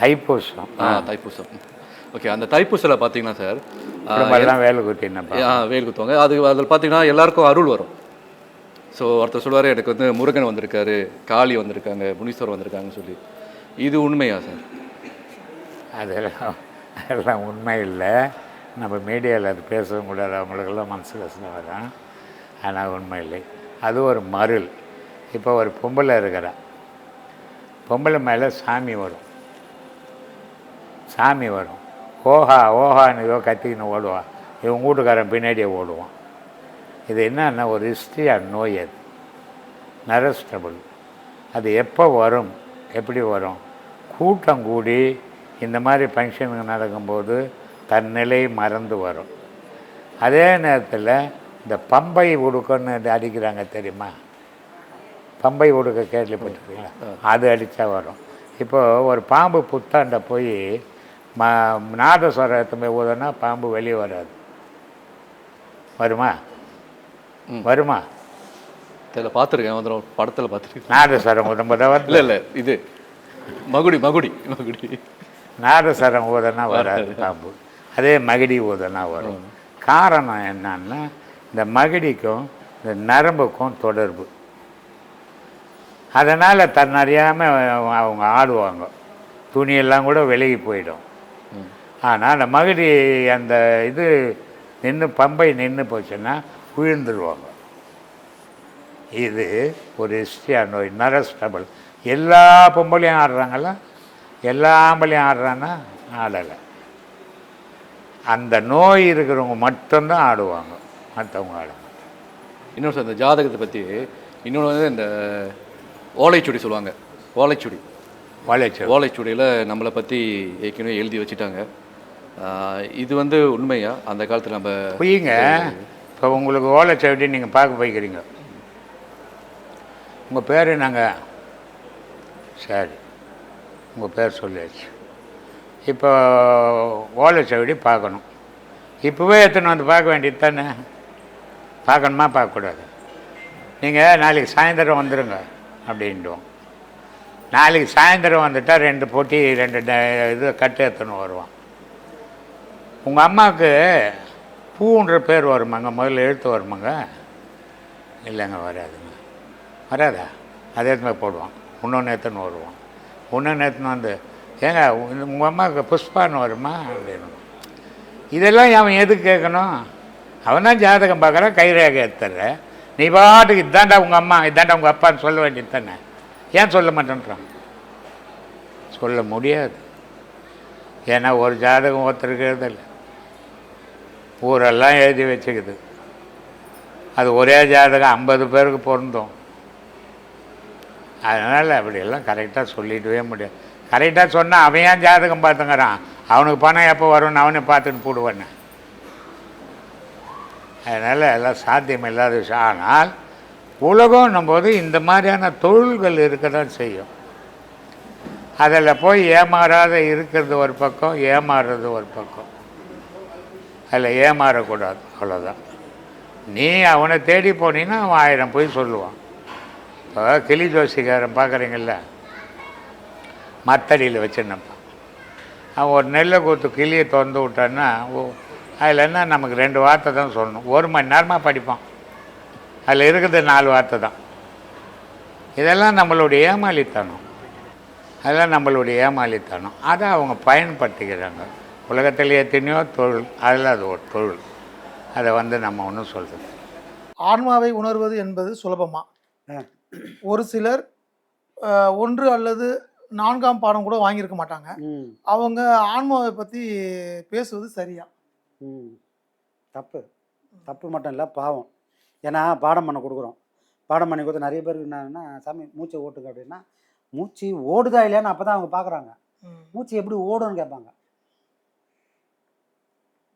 தைப்பூசம் ஆ Thaipusam. Okay அந்த தைப்பூசில் பார்த்தீங்கன்னா sir குடும்பம்லாம் வேலை குத்தினப்பா வேல் குத்துவாங்க. அது அதில் பார்த்தீங்கன்னா எல்லாருக்கும் அருள் வரும். ஸோ ஒருத்தர் சொல்லுவார் எனக்கு வந்து முருகன் வந்திருக்காரு காளி வந்திருக்காங்க முனீஸ்வரர் வந்திருக்காங்கன்னு சொல்லி. இது உண்மையா சார் அதெல்லாம் அதெல்லாம் உண்மை இல்லை. நம்ம மீடியாவில் அது பேசவும் கூடாது. அவங்களுக்கெல்லாம் மனசு கஷ்டம் வரும் ஆனால் உண்மை இல்லை. அது ஒரு மருள். இப்போ ஒரு பொம்பளை இருக்கிறா. பொம்பளை மேலே சாமி வரும். சாமி வரும். ஓஹா ஓஹான்னு ஏதோ கத்திக்கின்னு ஓடுவான். இவன் வீட்டுக்காரன் பின்னாடியே ஓடுவான். இது என்னன்னா ஒரு ஹிஸ்ட்ரியாக நோய் அது நரஸ்டபுள் அது எப்போ வரும்? எப்படி வரும்? கூட்டம் கூடி இந்த மாதிரி ஃபங்க்ஷனுக்கு நடக்கும்போது தன் நிலை மறந்து வரும். அதே நேரத்தில் இந்த பம்பை உடுக்கன்னு அடிக்கிறாங்க தெரியுமா? பம்பை உடுக்க கேள்விப்பட்டிருக்கீங்களா அது அடித்தா வரும். இப்போ ஒரு பாம்பு புத்தாண்ட போய் ம நாதஸ்வரத்தை போய் ஊதுனா பாம்பு வெளியே வராது. வருமா? ம். வருமா? இதில் பார்த்துருக்கேன் வந்துடும் படத்தில் பார்த்துருக்கேன். நாதஸ்வரம் ஊதும் போது இல்லை இல்லை இது மகுடி மகுடி மகுடி. நாதஸ்வரம் ஊதனா வராது பாம்பு. அதே மகிடி ஊதனா வரும். காரணம் என்னன்னா இந்த மகிடிக்கும் இந்த நரம்புக்கும் தொடர்பு. அதனால் தன்னறியாமல் அவங்க ஆடுவாங்க. துணியெல்லாம் கூட விலகி போயிடும். ஆனால் அந்த மகிடி அந்த இது நின்று பம்பை நின்று போச்சுன்னா விழுந்துருவாங்க. இது ஒரு ஹிஸ்டியா நோய் நரஸ்டபிள் எல்லா பொம்பளையும் ஆடுறாங்களா எல்லா ஆம்பளையும் ஆடுறான்னா ஆடலை. அந்த நோய் இருக்கிறவங்க மட்டும்தான் ஆடுவாங்க. மற்றவங்க ஆட மாட்டாங்க. இன்னொரு சார் இந்த ஜாதகத்தை பற்றி இன்னொன்று வந்து இந்த ஓலைச்சுடி சொல்லுவாங்க. ஓலைச்சுடி. வளைச்சல் ஓலைச்சுடியில் நம்மளை பற்றி ஏற்கனவே எழுதி வச்சுட்டாங்க. இது வந்து உண்மையா? அந்த காலத்தில் நம்ம பொய்யுங்க இப்போ உங்களுக்கு ஓலைச்சவடி நீங்கள் பார்க்க போய்க்கிறீங்க. உங்கள் பேர் என்னங்க? சரி. உங்கள் பேர் சொல்லியாச்சு. இப்போ ஓலைச்சவடி பார்க்கணும். இப்போவே எடுத்துன்னு வந்து பார்க்க வேண்டியது தானே? பார்க்கணுமா? பார்க்கக்கூடாது. நீங்கள் நாளைக்கு சாயந்தரம் வந்துடுங்க அப்படின்ட்டுவோம் நாளைக்கு சாயந்தரம் வந்துட்டால் ரெண்டு போட்டி ரெண்டு ட- இது கட்டு எடுத்துன்னு வருவான்? உங்கள் அம்மாவுக்கு பூன்ற பேர் வருமாங்க முதல்ல எழுத்து வருமாங்க? இல்லைங்க வராதுங்க. வராதா? அதே மாதிரி போடுவான். இன்னொன்று எத்தனை வருவான்? இன்னொன்று எத்தனை வந்து ஏங்க உங்கள் அம்மாவுக்கு புஷ்பான்னு வருமா? அப்படின்னு இதெல்லாம் அவன் எதுக்கு கேட்கணும்? அவன் தான் ஜாதகம் பார்க்குறான் கைரேகை எடுத்துற நீ பாட்டுக்கு இதாண்டா உங்கள் அம்மா இதாண்டா உங்கள் அப்பான்னு சொல்ல வேண்டியது தானே? ஏன் சொல்ல மாட்டேன்றான்? சொல்ல முடியாது. ஏன்னா ஒரு ஜாதகம் ஒருத்தருக்கிறது இல்லை ஊரெல்லாம் எழுதி வச்சுக்குது. அது ஒரே ஜாதகம் ஐம்பது பேருக்கு பொருந்தும். அதனால் அப்படியெல்லாம் கரெக்டாக சொல்லிடவே முடியாது. கரெக்டாக சொன்னால் அவன் ஏன் ஜாதகம் பார்த்துங்கிறான்? அவனுக்கு பணம் எப்போ வரும்னு அவனே பார்த்துட்டு போடுவானே. அதனால் எல்லாம் சாத்தியம் இல்லாத விஷயம். ஆனால் உலகம்னும் போது இந்த மாதிரியான தொழில்கள் இருக்க தான் செய்யும். அதில் போய் ஏமாறாத இருக்கிறது ஒரு பக்கம் ஏமாறுறது ஒரு பக்கம். அதில் ஏமாறக்கூடாது அவ்வளோதான் நீ அவனை தேடி போனீன்னா அவன் ஆயிரம் போய் சொல்லுவான். இப்போ கிளி ஜோசிக்காரன் பார்க்குறீங்கள மத்தடியில் வச்சுருந்தப்பான் அவன் ஒரு நெல்லை கூத்து கிளியை திறந்து விட்டான்னா ஓ அதில் என்ன நமக்கு ரெண்டு வார்த்தை தான் சொல்லணும். ஒரு மணி நேரமாக படிப்பான் அதில் இருக்கிறது நாலு வார்த்தை தான். இதெல்லாம் நம்மளுடைய ஏமாளித்தனம். அதெல்லாம் நம்மளுடைய ஏமாளித்தனம். அதை அவங்க பயன்படுத்திக்கிறாங்க. உலகத்தில் எத்தனையோ தொழில் அதில் அது ஒரு தொழில். அதை வந்து நம்ம ஒன்றும் சொல்கிறது ஆன்மாவை உணர்வது என்பது சுலபமா? ஒரு சிலர் ஒன்று அல்லது நான்காம் பாடம் கூட வாங்கியிருக்க மாட்டாங்க. அவங்க ஆன்மாவை பத்தி பேசுவது சரியா? தப்பு. தப்பு மட்டும் இல்லை பாவம். ஏன்னா பாடம் பண்ண கொடுக்குறோம். பாடம் பண்ணி கொடுத்து நிறைய பேருக்கு என்னன்னா சாமி மூச்சை ஓட்டுங்க அப்படின்னா மூச்சு ஓடுதா இல்லையான்னு அப்போ தான் அவங்க பார்க்குறாங்க. மூச்சு எப்படி ஓடும்னு கேட்பாங்க.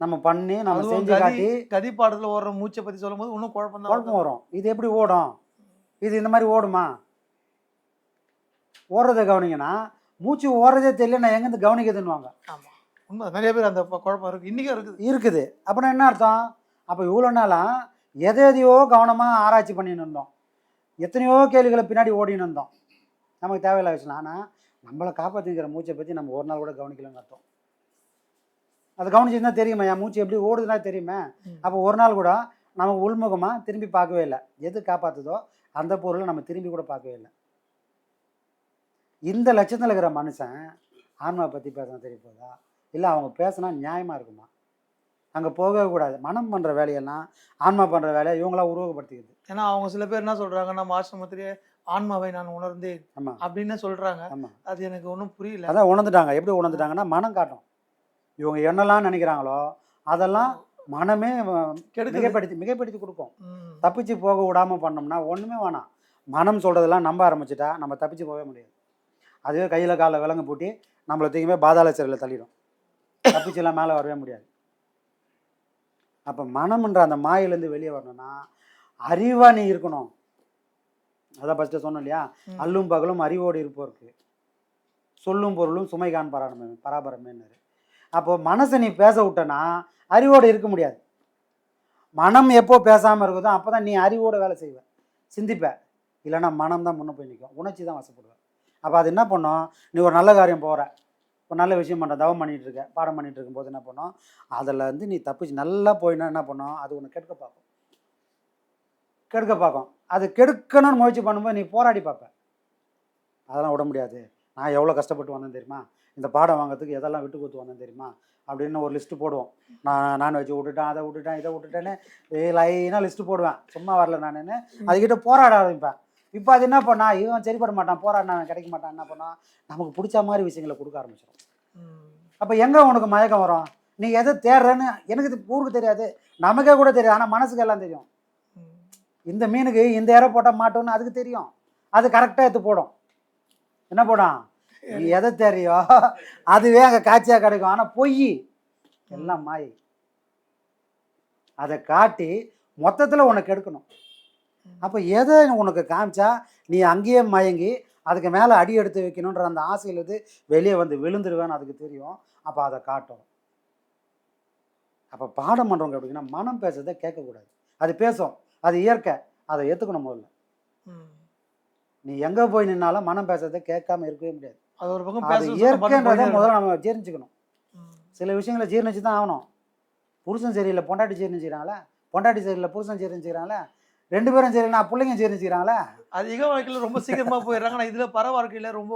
நம்ம பண்ணி நம்ம செஞ்சு காட்டி கதி பாடத்துல ஓடுற மூச்சை பத்தி சொல்லும்போது இன்னும் குழப்பம் குழப்பம் வரும். இது எப்படி ஓடும்? இது இந்த மாதிரி ஓடுமா? ஓடுறத கவனிங்கன்னா மூச்சு ஓடுறதே தெரியல நான் எங்கேருந்து கவனிக்குதுன்னுவாங்க ஆமா. உண்மை நிறைய பேர் அந்த குழப்பம் இருக்கு. இன்னைக்கும் இருக்குது. இருக்குது. அப்படின்னா என்ன அர்த்தம்? அப்போ இவ்வளோ நாளாக எதை எதையோ கவனமாக ஆராய்ச்சி பண்ணின்னு இருந்தோம். எத்தனையோ கேள்விகளை பின்னாடி ஓடின்னு இருந்தோம். நமக்கு தேவையில்ல விஷயம் ஆனால் நம்மளை காப்பாற்றிக்கிற மூச்சை பற்றி நம்ம ஒரு நாள் கூட கவனிக்கலன்னு அர்த்தம். அது கவனிச்சிருந்தா தெரியுமா? என் மூச்சு எப்படி ஓடுதுன்னா தெரியுமே. அப்போ ஒரு நாள் கூட நமக்கு உள்முகமாக திரும்பி பார்க்கவே இல்லை. எது காப்பாற்றுதோ அந்த பொருளை நம்ம திரும்பி கூட பார்க்கவே இல்லை. இந்த லட்சத்தில் இருக்கிற மனுஷன் ஆன்மா பற்றி பேசினா தெரிய போதா இல்லை அவங்க பேசினா நியாயமாக இருக்குமா? அங்கே போகவே கூடாது. மனம் பண்ணுற வேலையெல்லாம் ஆன்மா பண்ணுற வேலையை இவங்களா உருவகப்படுத்திக்கிறது. ஏன்னா அவங்க சில பேர் என்ன சொல்றாங்க நம்ம ஆசிரமத்திலேயே ஆன்மாவை நான் உணர்ந்தேன் ஆமாம் அப்படின்னு சொல்றாங்க. ஆமாம் அது எனக்கு ஒன்றும் புரியல. அதான் உணர்ந்துட்டாங்க. எப்படி உணர்ந்துட்டாங்கன்னா மனம் காட்டும். இவங்க என்னெல்லாம் நினைக்கிறாங்களோ அதெல்லாம் மனமே மிகைப்படுத்தி மிகைப்படுத்தி கொடுக்கும். தப்பிச்சு போக விடாமல் பண்ணோம்னா ஒன்றுமே வேணாம். மனம் சொல்கிறதெல்லாம் நம்ப ஆரம்பிச்சிட்டா நம்ம தப்பிச்சு போகவே முடியாது. அதுவே கையில் காலில் விலங்கு பூட்டி நம்மளை தூக்கியுமே பாதாள சிறையில் தள்ளிடும். தப்பிச்சுலாம் மேலே வரவே முடியாது. அப்போ மனம்ன்ற அந்த மாயிலேருந்து வெளியே வரணும்னா அறிவா நீ இருக்கணும். அதான் ஃபஸ்ட்டு சொன்னோம் இல்லையா. அல்லும் பகலும் அறிவோடு இருப்போருக்கு. சொல்லும் பொருளும் சுமைகான் பராம பராபரமேன்னாரு. அப்போ மனசை நீ பேச விட்டனா அறிவோடு இருக்க முடியாது. மனம் எப்போ பேசாமல் இருக்குதோ அப்போ தான் நீ அறிவோட வேலை செய்வ. சிந்திப்ப. இல்லைன்னா மனம் தான் முன்ன போய் நிற்கும் உணர்ச்சி தான் வசப்படுவேன் அப்போ அது என்ன பண்ணும்? நீ ஒரு நல்ல காரியம் போகிற ஒரு நல்ல விஷயம் பண்ணுற தவம் பண்ணிட்டு இருக்க பாடம் பண்ணிட்டு இருக்கும்போது என்ன பண்ணும்? அதில் வந்து நீ தப்பிச்சு நல்லா போயினா என்ன பண்ணும்? அது உன்னை கெடுக்க பார்க்கும். கெடுக்க பார்க்கும். அது கெடுக்கணும்னு முயற்சி பண்ணும்போது நீ போராடி பார்ப்ப. அதெல்லாம் விட முடியாது. நான் எவ்வளோ கஷ்டப்பட்டு வந்தேன் தெரியுமா? இந்த பாடம் வாங்குறதுக்கு எதெல்லாம் விட்டு கொடுத்து வந்தேன் தெரியுமா? அப்படின்னு ஒரு லிஸ்ட்டு போடுவோம். நான் நான்வெஜ் விட்டுட்டேன் அதை விட்டுட்டேன் இதை விட்டுட்டேன்னு லைனாக லிஸ்ட்டு போடுவேன். சும்மா வரல நான் அதுக்கிட்ட போராட ஆரம்பிப்பேன். இப்போ அது என்ன பண்ணா? இவன் சரிப்பட மாட்டான் போராடினா கிடைக்க மாட்டான் என்ன பண்ணா? நமக்கு பிடிச்ச மாதிரி விஷயங்களை கொடுக்க ஆரம்பிச்சிடும். அப்போ எங்கே உனக்கு மயக்கம் வரும்? நீ எதை தேடுறேன்னு எனக்கு ஊருக்கு தெரியாது நமக்கே கூட தெரியாது ஆனால் மனசுக்கு எல்லாம் தெரியும். இந்த மீனுக்கு இந்த இறை போட்டால் மாட்டோம்னு அதுக்கு தெரியும். அது கரெக்டாக எடுத்து போடும். என்ன போடும்? நீ எதை தெரியும் அதுவே அங்கே காட்சியாக கிடைக்கும். ஆனால் பொய். எல்லாம் மாய். அதை காட்டி மொத்தத்தில் உனக்கு எடுக்கணும். அப்போ எதை உனக்கு காமிச்சா நீ அங்கேயே மயங்கி அதுக்கு மேலே அடி எடுத்து வைக்கணுன்ற அந்த ஆசையிலேருந்து வெளியே வந்து விழுந்துருவேன்னு அதுக்கு தெரியும். அப்போ அதை காட்டும். அப்போ பாடம் பண்ணுறவங்க அப்படின்னா மனம் பேசுறதை கேட்கக்கூடாது. அது பேசும். அது இயற்கை. அதை ஏற்றுக்கணும் முதல்ல. நீ எங்கே போய் நின்னாலும் மனம் பேசுறதை கேட்காம இருக்கவே முடியாது. அது ஒரு பக்கம் அது இயற்கைன்றதை முதல்ல நம்ம ஜீர்ணிச்சுக்கணும். சில விஷயங்களை ஜீர்ணிச்சு தான் ஆகணும். புருஷன் சரியில்லை பொண்டாட்டி ஜீர்ணிச்சுக்கிறாங்களே. பொண்டாட்டி சரியில்லை புருஷன் ஜீர்ணிச்சுக்கிறாங்களே. ரெண்டு பேரும் சரியில்லை பிள்ளைங்க ஜீர்ணிச்சுக்கிறாங்களே அதிக வாழ்க்கையில ரொம்ப சீக்கிரமா போயிடுறாங்க. ஆனா இதுல பர வாழ்க்கையில ரொம்ப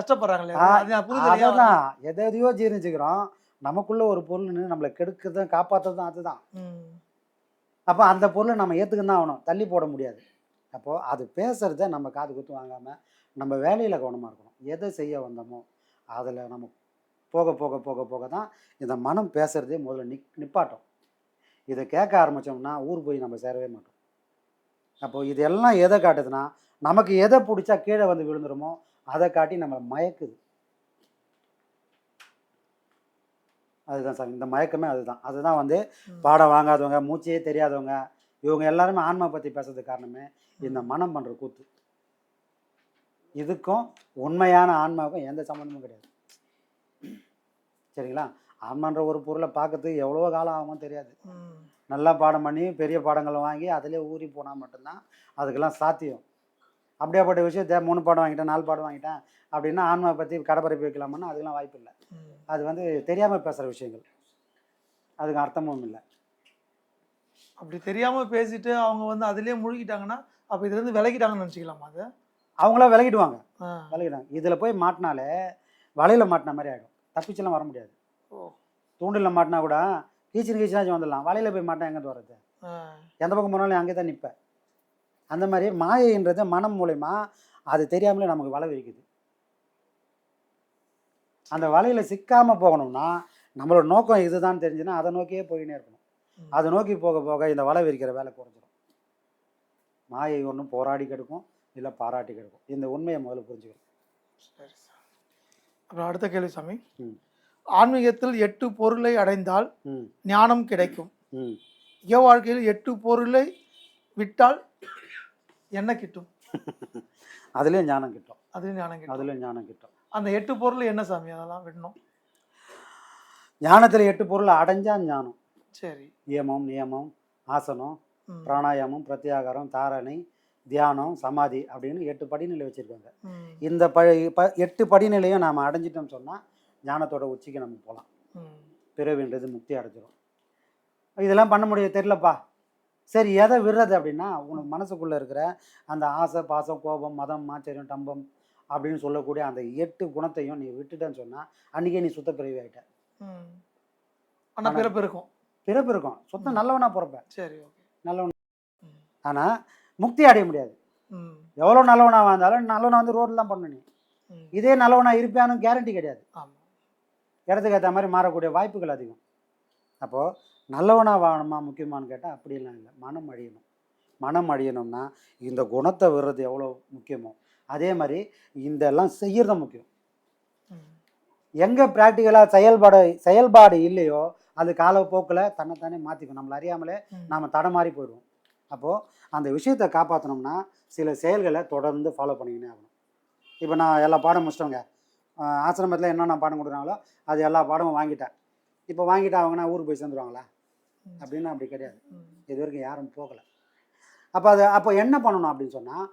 அது நான் புரிதலையா அதான் எதை எதையோ ஜீர்ணிச்சுக்கிறோம் நமக்குள்ள ஒரு பொருள்னு நம்மளை கெடுக்கிறதும் காப்பாற்றுறதும் அதுதான். அப்போ அந்த பொருளை நம்ம ஏற்றுக்கு தான் ஆகணும். தள்ளி போட முடியாது. அப்போது அது பேசுகிறத நம்ம காது குத்து வாங்காமல் நம்ம வேலையில் கவனமாக இருக்கணும். எதை செய்ய வந்தோமோ அதில் நம்ம போக போக போக போக தான் இந்த மனம் பேசுகிறதே முதல்ல நிக் நிப்பாட்டும். இதை கேட்க ஆரம்பித்தோம்னா ஊர் போய் நம்ம சேரவே மாட்டோம். அப்போது இதெல்லாம் எதை காட்டுதுன்னா நமக்கு எதை பிடிச்சா கீழே வந்து விழுந்துருமோ அதை காட்டி நம்ம மயக்குது. அதுதான் சார் இந்த மயக்கமே அதுதான். அதுதான் வந்து. பாடம் வாங்காதவங்க மூச்சே தெரியாதவங்க இவங்க எல்லாருமே ஆன்மா பற்றி பேசுறதுக்கு காரணமே இந்த மனம் பண்ணுற கூத்து. இதுக்கும் உண்மையான ஆன்மாவுக்கும் எந்த சம்மந்தமும் கிடையாது. சரிங்களா? ஆன்மான்ற ஒரு பொருளை பார்க்கறதுக்கு எவ்வளோ காலம் ஆகுமோ தெரியாது. நல்லா பாடம் பண்ணி பெரிய பாடங்களை வாங்கி அதிலே ஊறி போனால் மட்டும்தான் அதுக்கெல்லாம் சாத்தியம். அப்படியாப்பட்ட விஷயத்த மூணு பாடம் வாங்கிட்டேன் நாலு பாடம் வாங்கிட்டேன் அப்படின்னா ஆன்மா பற்றி கடைப்பரப்பி வைக்கலாமான்னா அதுக்கெல்லாம் வாய்ப்பு இல்லை. அது வந்து தெரியாமல் பேசுகிற விஷயங்கள். அதுக்கு அர்த்தமும் இல்லை. அப்படி தெரியாம பேசிட்டு அவங்க வந்து அதுலயே முழுகிட்டாங்கன்னா அப்ப இதுல இருந்து விலகிட்டாங்கன்னு நினைச்சுக்கலாமா அது? அவங்களா விலகிடுவாங்க. விலகிடுவாங்க. இதில் போய் மாட்டினாலே வலையில் மாட்டின மாதிரி ஆகிடும் தப்பிச்செல்லாம் வர முடியாது. ஓ. தூண்டில் மாட்டினா கூட கீச்சின் கீச்சினாச்சும் வந்துடலாம். வலையில் போய் மாட்டினா எங்கே வர்றது. எந்த பக்கம் போனாலும் அங்கே தான் நிற்பேன். அந்த மாதிரி மாயைன்றது மனம் மூலயமா அது தெரியாமலே நமக்கு வலை விரிக்குது. அந்த வலையில் சிக்காமல் போகணும்னா நம்மளோட நோக்கம் இதுதான் தெரிஞ்சுன்னா அதை நோக்கியே போயினே இருக்கணும். அதை நோக்கி போக போக இந்த வலை விரிக்கிற வேலை குறைஞ்சிடும் மாயை ஒன்றும் போராடி கெடுக்கும் இல்லை பாராட்டி கெடுக்கும். இந்த உண்மையை முதல்ல புரிஞ்சுக்கணும். அப்புறம் அடுத்த கேள்வி சாமி. ம். ஆன்மீகத்தில் எட்டு பொருளை அடைந்தால் ஞானம் கிடைக்கும். இக வாழ்க்கையில் எட்டு பொருளை விட்டால் என்ன கிட்டும்? அதுலேயும் ஞானம் கிட்டும். அதுவும் ஞானம் கிட்டும். அதுலேயும் ஞானம் கிட்டும். அந்த எட்டு பொருள் என்ன சாமி? அதெல்லாம் விடணும். ஞானத்தில் எட்டு பொருளை அடைஞ்சா ஞானம். சரி. நியமம் நியமம் ஆசனம். பிராணாயாமம் பிரத்யாகாரம் தாரணை தியானம் சமாதி அப்படின்னு எட்டு படிநிலை வச்சுருக்காங்க. இந்த ப எட்டு படிநிலையும் நாம் அடைஞ்சிட்டோம்னு சொன்னால் ஞானத்தோட உச்சிக்கு நம்ம போகலாம். பிறவின்றது முக்தி அடைஞ்சிரும். இதெல்லாம் பண்ண முடியாது தெரிலப்பா சரி எதை விடுறது அப்படின்னா உனக்கு மனசுக்குள்ளே இருக்கிற அந்த ஆசை பாசம் கோபம் மதம் ஆச்சரியம் டம்பம் அப்படின்னு சொல்லக்கூடிய அந்த எட்டு குணத்தையும் நீ விட்டுட்டேன்னு சொன்னால் அன்றைக்கே நீ சுத்த பிறவி ஆகிட்ட ம். ஆனா பிறப்பு இருக்கும். பிறப்பு இருக்கும். சுத்தம் நல்லவனா பிறப்பேன் சரி நல்லவன். ஆனால் முக்தி அடைய முடியாது. எவ்வளோ நல்லவனா வாழ்ந்தாலும் நல்லவனா வந்து ரோட்டில் தான் பண்ணணும். இதே நல்லவனா இருப்பியானும் கேரண்டி கிடையாது. ஆமா. இடத்துக்கு ஏற்ற மாதிரி மாறக்கூடிய வாய்ப்புகள் அதிகம். அப்போது நல்லவனா வாழணுமா முக்கியமானு கேட்டால் அப்படிலாம் இல்லை. மனம் அழியணும். மனம் அழியணும்னா இந்த குணத்தை விடுறது எவ்வளோ முக்கியமோ அதே மாதிரி இந்த எல்லாம் செய்யறது முக்கியம். எங்கே ப்ராக்டிக்கலாக செயல்பாடு செயல்பாடு இல்லையோ அது காலப்போக்கில் தன்னைத்தானே மாற்றிக்கும் நம்மளை அறியாமலே. நாம் தடமாறி போயிடுவோம். அப்போது அந்த விஷயத்தை காப்பாற்றணும்னா சில செயல்களை தொடர்ந்து ஃபாலோ பண்ணிக்கினே ஆகணும். இப்போ நான் எல்லா பாடம் முடிச்சிட்டோங்க. ஆசிரமத்தில் என்னென்ன பாடம் கொடுக்குறாங்களோ அது எல்லா பாடமும் வாங்கிட்டேன். இப்போ வாங்கிட்டு அவங்கன்னா ஊருக்கு போய் சேர்ந்துருவாங்களா. அப்படின்னு அப்படி கிடையாது. இது வரைக்கும் யாரும் போகலை. அப்போ அது அப்போ என்ன பண்ணணும் அப்படின்னு சொன்னால்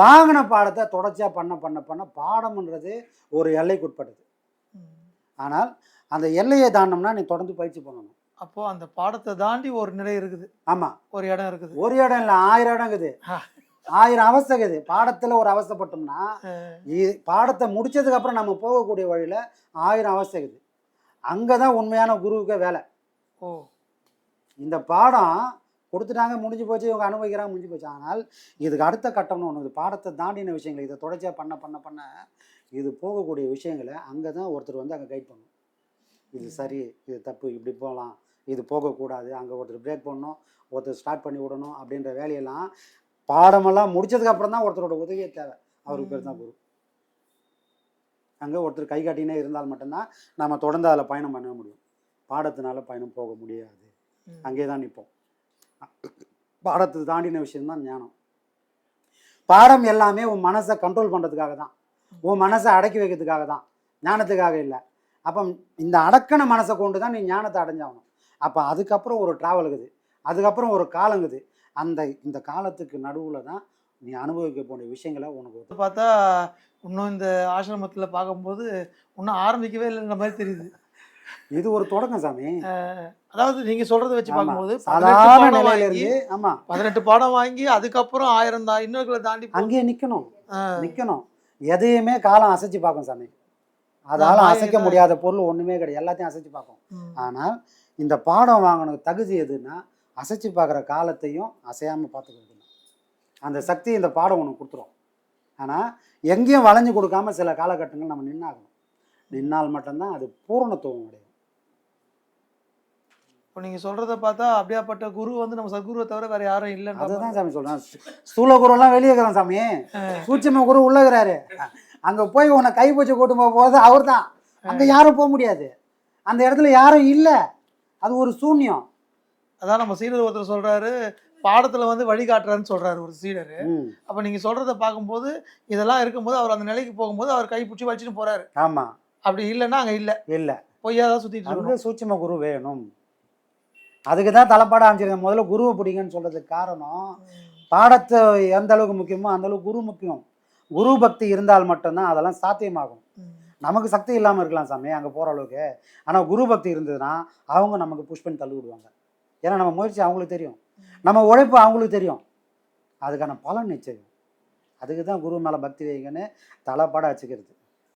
வாங்கின பாடத்தை தொடர்ச்சியாக பண்ண பண்ண பண்ண பாடம்ன்றது ஒரு எல்லைக்குட்பட்டது. ஆனால் அந்த எல்லையை தாண்டோம்னா நீ தொடர்ந்து பயிற்சி பண்ணணும். அப்போ அந்த பாடத்தை தாண்டி ஒரு நிலை இருக்குது. ஆமாம் ஒரு இடம் இருக்குது. ஒரு இடம் இல்லை ஆயிரம் இடம் இருக்குது. ஆயிரம் அவஸ்தை இருக்குது பாடத்தில் ஒரு அவஸ்தைப்பட்டோம்னா பாடத்தை முடிச்சதுக்கு அப்புறம் நம்ம போகக்கூடிய வழியில் ஆயிரம் அவஸ்தை இருக்குது அங்கே தான் உண்மையான குருவுக்கு வேலை. ஓ. இந்த பாடம் கொடுத்துட்டாங்க முடிஞ்சு போச்சு இவங்க அனுபவிக்கிறாங்க முடிஞ்சு போச்சு. ஆனால் இதுக்கு அடுத்த கட்டம்னு ஒன்று இது பாடத்தை தாண்டின விஷயங்கள் இதை தொடர்ச்சியாக பண்ண பண்ண பண்ண இது போகக்கூடிய விஷயங்களை அங்கே தான் ஒருத்தர் வந்து அங்கே கைட் பண்ணணும் இது சரி இது தப்பு இப்படி போகலாம். இது போகக்கூடாது. அங்கே ஒருத்தர் பிரேக் பண்ணணும் ஒருத்தர் ஸ்டார்ட் பண்ணி விடணும் அப்படின்ற வேலையெல்லாம் பாடமெல்லாம் முடிச்சதுக்கு அப்புறம் தான் ஒருத்தரோட உதவியே தேவை. அவருக்கு பேர் தான் குரு. அங்கே ஒருத்தர் கை காட்டினே இருந்தால் மட்டும்தான் நம்ம தொடர்ந்து அதில் பயணம் பண்ண முடியும். பாடத்தினால பயணம் போக முடியாது. அங்கே தான் நிற்போம் பாடத்தை தாண்டின விஷயம்தான் ஞானம். பாடம் எல்லாமே உன் மனசை கண்ட்ரோல் பண்ணுறதுக்காக தான். உன் மனசை அடக்கி வைக்கிறதுக்காக தான். ஞானத்துக்காக இல்லை. அப்போ இந்த அடக்கன மனசை கொண்டு தான் நீ ஞானத்தை அடைஞ்சாகணும். அப்போ அதுக்கப்புறம் ஒரு ட்ராவல் இருக்குது அதுக்கப்புறம் ஒரு காலங்குது. அந்த இந்த காலத்துக்கு நடுவில் தான் நீ அனுபவிக்க போன விஷயங்களை உனக்கு பார்த்தா இன்னும் இந்த ஆசிரமத்துல பார்க்கும்போது இன்னும் ஆரம்பிக்கவே இல்லைன்ற மாதிரி தெரியுது. இது ஒரு தொடக்கம் சாமி. அதாவது நீங்க சொல்றத வச்சு. பார்க்கும்போது சாதாரண நிலையில இருந்து ஆமா. பதினெட்டு பாடம் வாங்கி அதுக்கப்புறம் ஆயிரம் தான் இன்னொருக்களை தாண்டி அங்கேயே நிக்கணும். நிக்கணும். எதையுமே காலம் அசைச்சு பார்க்கும் சாமி. அதால அசைக்க. முடியாத பொருள் ஒண்ணுமே கிடையாது. எல்லாத்தையும் அசைச்சு பார்க்கும். ஆனால் இந்த பாடம் வாங்கணும் தகுதி எதுன்னா அசைச்சு பார்க்குற காலத்தையும் அசையாமல் பார்த்துக்க வைக்கணும் அந்த சக்தி இந்த பாடம் உனக்கு கொடுத்துரும். ஆனால் எங்கேயும் வளைஞ்சு கொடுக்காம சில காலகட்டங்கள் நம்ம நின்னாகணும். நின்னால் மட்டும்தான் அது பூரணத்துவம் அடையும். இப்போ நீங்க சொல்றத பார்த்தா அப்படியாப்பட்ட குரு வந்து நம்ம சத்குருவை தவிர வேற யாரும் இல்லைன்னு அதுதான் சாமி சொல்றேன். ஸ்தூல குருலாம் வெளியே இருக்கிறான் சாமி. சூட்சம குரு உள்ள இருக்கிறாரு. அங்க போய் உன்னை கைப்பூச்சி கூட்டு போக போது அவர் தான் அங்க யாரும் போக முடியாது. அந்த இடத்துல யாரும் இல்லை. அது ஒரு சூன்யம். அதான் நம்ம சீடர் ஒருத்தர் சொல்றாரு பாடத்துல வந்து வழிகாட்டுறாருன்னு சொல்றாரு ஒரு சீடர் அப்ப நீங்க சொல்றத பார்க்கும்போது இதெல்லாம் இருக்கும்போது அவர் அந்த நிலைக்கு போகும்போது அவர் கை பிடிச்சி வச்சுட்டு போறாரு. ஆமா. அப்படி இல்லைன்னா அங்க இல்ல. இல்ல. பொய்யா தான் சுத்திட்டு இருக்கணும். சூட்சம குரு வேணும். அதுக்கு தான் தலைப்பாட அமைச்சிருக்கேன் முதல்ல குருவை பிடிங்கன்னு சொல்றதுக்கு காரணம் பாடத்தை எந்த அளவுக்கு முக்கியமோ அந்த அளவுக்கு குரு முக்கியம். குரு பக்தி இருந்தால் மட்டும்தான் அதெல்லாம் சாத்தியமாகும். நமக்கு சக்தி இல்லாமல் இருக்கலாம் சாமி அங்கே போகிற அளவுக்கு. ஆனால் குரு பக்தி இருந்ததுன்னா அவங்க நமக்கு புஷ் பண்ணி தள்ளி விடுவாங்க. ஏன்னா நம்ம முயற்சி அவங்களுக்கு தெரியும். நம்ம உழைப்பு அவங்களுக்கு தெரியும். அதுக்கான பலன் நிச்சயம். அதுக்கு தான் குரு மேலே பக்தி வைங்கன்னு தலைப்பாடாக வச்சுக்கிறது.